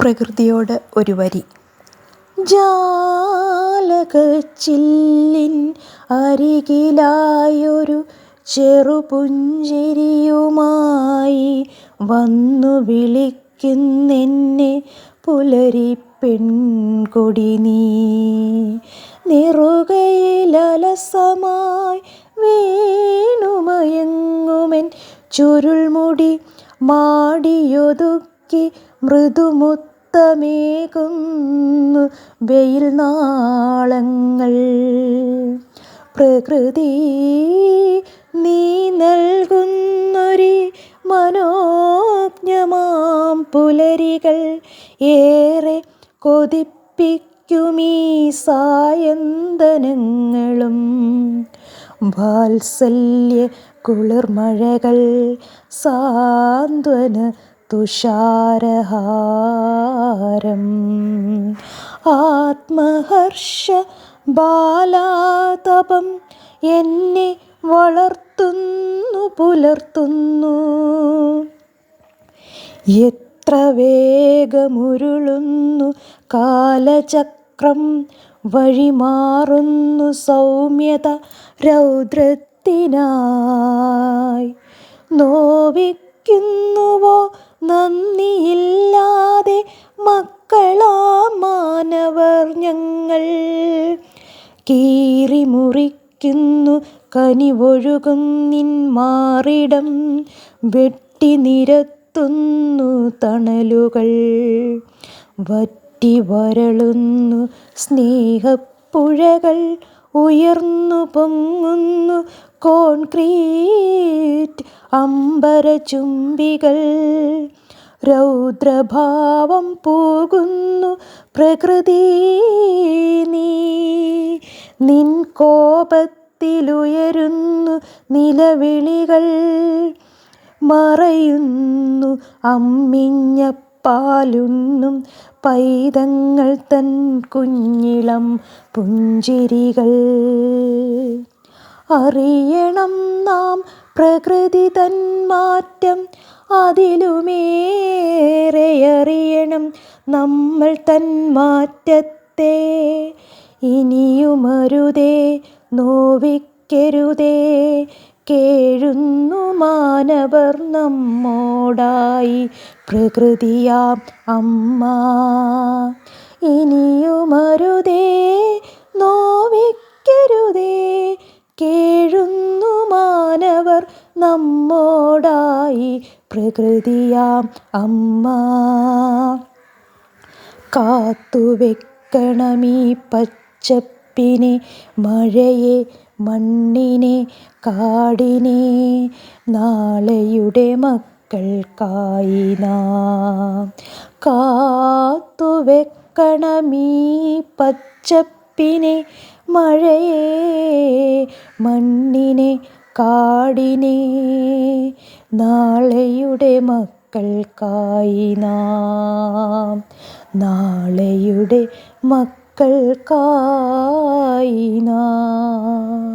പ്രകൃതിയോട് ഒരു വരി. ജാലകച്ചില്ലിൻ അരികിലായൊരു ചെറുപുഞ്ചിരിയുമായി വന്നു വിളിക്കുന്നെന്നെ പുലരി പെൺകൊടി നീ. നിറുകയിലലസമായി വീണുമയങ്ങുമെൻ ചുരുൾമുടി മാടിയൊതുക്കി മൃദുമുത്തമേകുന്നു വെയിൽ നാളങ്ങൾ. പ്രകൃതി നീ നൽകുന്നൊരു മനോജ്ഞമാം പുലരികൾ ഏറെ കൊതിപ്പിക്കുമീ സായന്തനങ്ങളും. വാത്സല്യ കുളിർമഴകൾ സാന്ത്വന തുഷാരഹാരം ആത്മഹർഷ ബാലാതപം എന്നെ വളർത്തുന്നു പുലർത്തുന്നു. എത്ര വേഗമുരുളുന്നു കാലചക്രം വഴിമാറുന്നു സൗമ്യത രൗദ്രത്തിനായി. നോവിക്കുന്നുവോ നന്ദിയില്ലാതെ മക്കളാ മാനവർ ഞങ്ങൾ. കീറിമുറിക്കുന്നു മുറിക്കുന്നു നിൻ മാറിടം. വെട്ടി നിരത്തുന്നു തണലുകൾ. വറ്റി വരളുന്നു സ്നേഹപ്പുഴകൾ. ഉയർന്നു പൊങ്ങുന്നു കോൺക്രീറ്റ് അമ്പരചുംബികൾ രൗദ്രഭാവം പോകുന്നു പ്രകൃതി നീ. നിൻ കോപത്തിലുയരുന്നു നിലവിളികൾ. മറയുന്നു അമ്മിഞ്ഞ പാലുണ്ണും പൈതങ്ങൾ തൻ കുഞ്ഞിളം പുഞ്ചിരികൾ. അറിയണം നാം പ്രകൃതി തൻ മാറ്റം അതിലുമേറെ അറിയണം നമ്മൾ തൻ മാറ്റത്തെ. ഇനിയുമരുതേ നോവിക്കരുതേ കേഴുന്നു മാനവർ നമ്മോടായി. പ്രകൃതിയാം അമ്മ. ഇനിയുമരുതേ നോവിക്കരുതേ കേഴുന്നു മാനവർ നമ്മോടായി. പ്രകൃതിയാം അമ്മ. കാത്തുവെക്കണമീ പച്ചപ്പിനെ മഴയെ മണ്ണിനെ കാടിനെ നാളെയുടെ മക്കൾക്കായി നാം കാത്തുവെക്കണമീ പച്ചപ്പിനെ മഴയെ മണ്ണിനെ കാടിനെ നാളെയുടെ മക്കൾക്കായി നാളെയുടെ മക്കൾക്കായി നാം